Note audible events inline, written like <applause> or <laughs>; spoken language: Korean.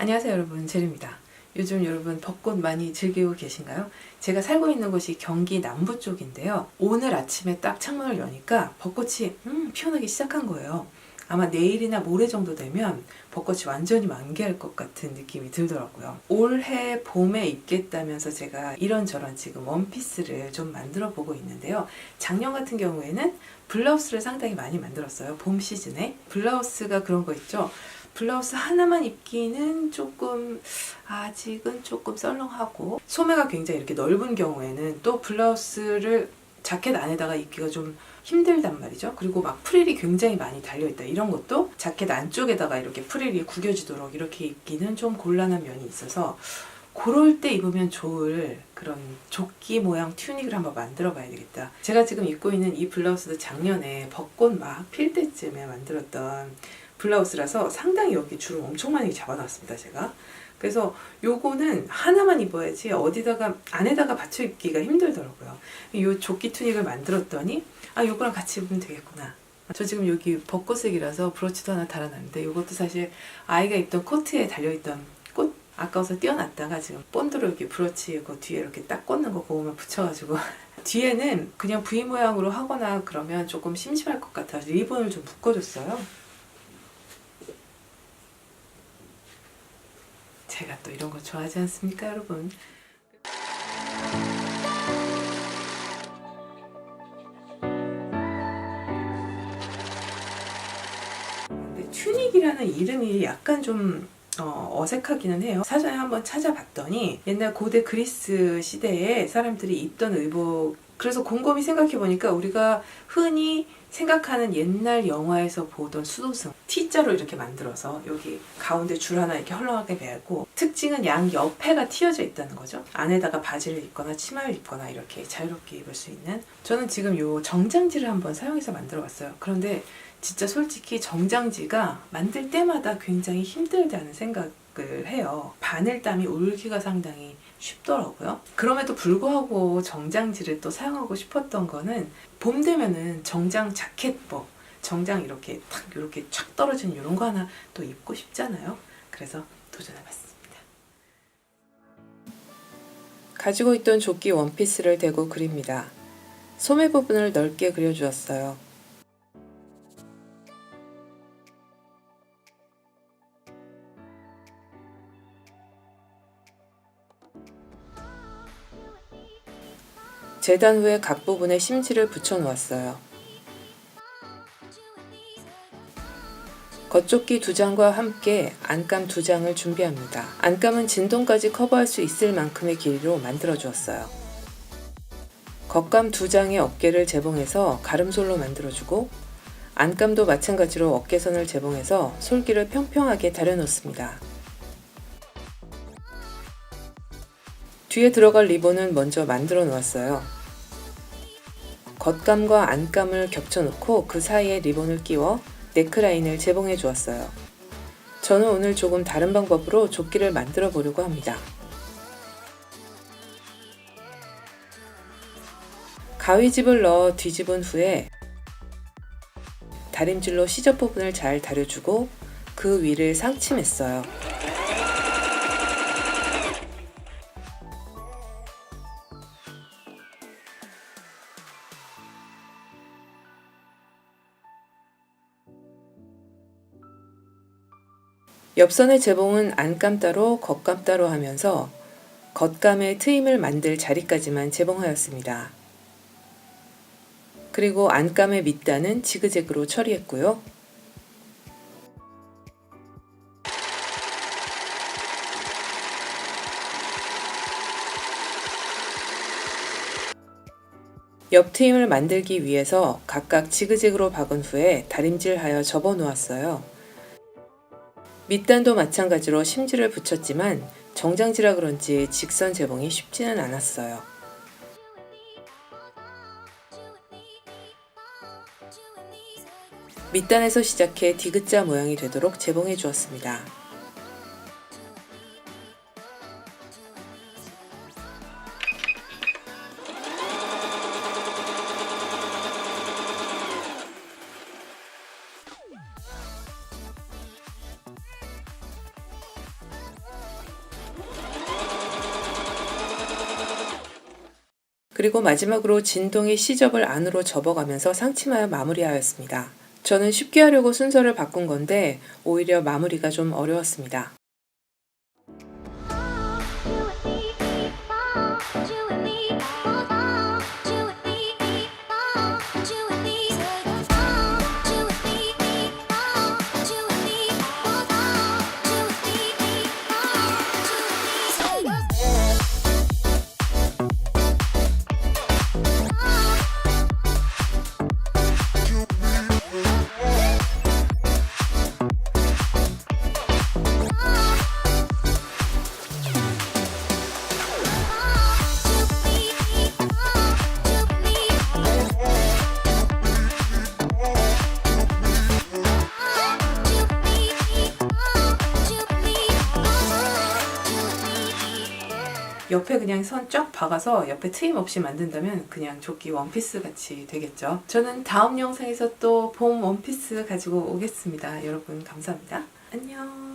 안녕하세요 여러분 제리입니다. 요즘 여러분 벚꽃 많이 즐기고 계신가요? 제가 살고 있는 곳이 경기 남부 쪽인데요. 오늘 아침에 딱 창문을 여니까 벚꽃이 음, 피어나기 시작한 거예요. 아마 내일이나 모레 정도 되면 벚꽃이 완전히 만개할 것 같은 느낌이 들더라고요. 올해 봄에 입겠다면서 제가 이런저런 지금 원피스를 좀 만들어 보고 있는데요. 작년 같은 경우에는 블라우스를 상당히 많이 만들었어요. 봄 시즌에. 블라우스가 그런 거 있죠. 블라우스 하나만 입기는 조금 아직은 조금 썰렁하고 소매가 굉장히 이렇게 넓은 경우에는 또 블라우스를 자켓 안에다가 입기가 좀 힘들단 말이죠. 그리고 막 프릴이 굉장히 많이 달려있다. 이런 것도 자켓 안쪽에다가 이렇게 프릴이 구겨지도록 이렇게 입기는 좀 곤란한 면이 있어서 그럴 때 입으면 좋을 그런 조끼 모양 튜닉을 한번 만들어 봐야 되겠다. 제가 지금 입고 있는 이 블라우스도 작년에 벚꽃 막 필 때쯤에 만들었던 블라우스라서 상당히 여기 줄을 엄청 많이 잡아놨습니다, 제가. 그래서 요거는 하나만 입어야지 어디다가 안에다가 받쳐 입기가 힘들더라고요. 요 조끼 투닉을 만들었더니 아 요거랑 같이 입으면 되겠구나. 저 지금 여기 벚꽃색이라서 브로치도 하나 달아놨는데 요것도 사실 아이가 입던 코트에 달려있던 꽃 아까워서 띄워놨다가 지금 본드로 이렇게 브로치 그 뒤에 이렇게 딱 꽂는 거 그거만 붙여가지고 <laughs> 뒤에는 그냥 V 모양으로 하거나 그러면 조금 심심할 것 같아서 리본을 좀 묶어줬어요. 제가 또 이런 거 좋아하지 않습니까, 여러분? 근데 튜닉이라는 이름이 약간 좀 어, 색하기는 해요. 사전에 한번 찾아봤더니 옛날 고대 그리스 시대에 사람들이 입던 의복 그래서 곰곰이 생각해보니까 우리가 흔히 생각하는 옛날 영화에서 보던 수도승 T자로 이렇게 만들어서 여기 가운데 줄 하나 이렇게 헐렁하게 매고 특징은 양 옆에가 튀어져 있다는 거죠. 안에다가 바지를 입거나 치마를 입거나 이렇게 자유롭게 입을 수 있는 저는 지금 요 정장지를 한번 사용해서 만들어 봤어요. 그런데 진짜 솔직히 정장지가 만들 때마다 굉장히 힘들다는 생각 을 해요. 바늘땀이 울기가 상당히 쉽더라고요. 그럼에도 불구하고 정장지를 또 사용하고 싶었던 거는 봄 되면은 정장 자켓복, 정장 이렇게 탁 이렇게 촥 떨어진 이런 거 하나 또 입고 싶잖아요. 그래서 도전해봤습니다. 가지고 있던 조끼 원피스를 대고 그립니다. 소매 부분을 넓게 그려주었어요. 재단 후에 각 부분에 심지를 붙여 놓았어요. 겉조끼 두 장과 함께 안감 두 장을 준비합니다. 안감은 진동까지 커버할 수 있을 만큼의 길이로 만들어 주었어요. 겉감 두 장의 어깨를 재봉해서 가름솔로 만들어주고 안감도 마찬가지로 어깨선을 재봉해서 솔기를 평평하게 다려놓습니다. 뒤에 들어갈 리본은 먼저 만들어 놓았어요. 겉감과 안감을 겹쳐놓고 그 사이에 리본을 끼워 네크라인을 재봉해 주었어요. 저는 오늘 조금 다른 방법으로 조끼를 만들어 보려고 합니다. 가위집을 넣어 뒤집은 후에 다림질로 시접 부분을 잘 다려주고 그 위를 상침했어요. 옆선의 재봉은 안감 따로 겉감 따로 하면서 겉감의 트임을 만들 자리까지만 재봉하였습니다. 그리고 안감의 밑단은 지그재그로 처리했고요. 옆 트임을 만들기 위해서 각각 지그재그로 박은 후에 다림질하여 접어 놓았어요. 밑단도 마찬가지로 심지를 붙였지만 정장지라 그런지 직선 재봉이 쉽지는 않았어요. 밑단에서 시작해 디귿자 모양이 되도록 재봉해 주었습니다. 그리고 마지막으로 진동의 시접을 안으로 접어가면서 상치마에 마무리하였습니다. 저는 쉽게 하려고 순서를 바꾼 건데 오히려 마무리가 좀 어려웠습니다. 옆에 그냥 선 쫙 박아서 옆에 트임 없이 만든다면 그냥 조끼 원피스 같이 되겠죠. 저는 다음 영상에서 또 봄 원피스 가지고 오겠습니다. 여러분 감사합니다. 안녕.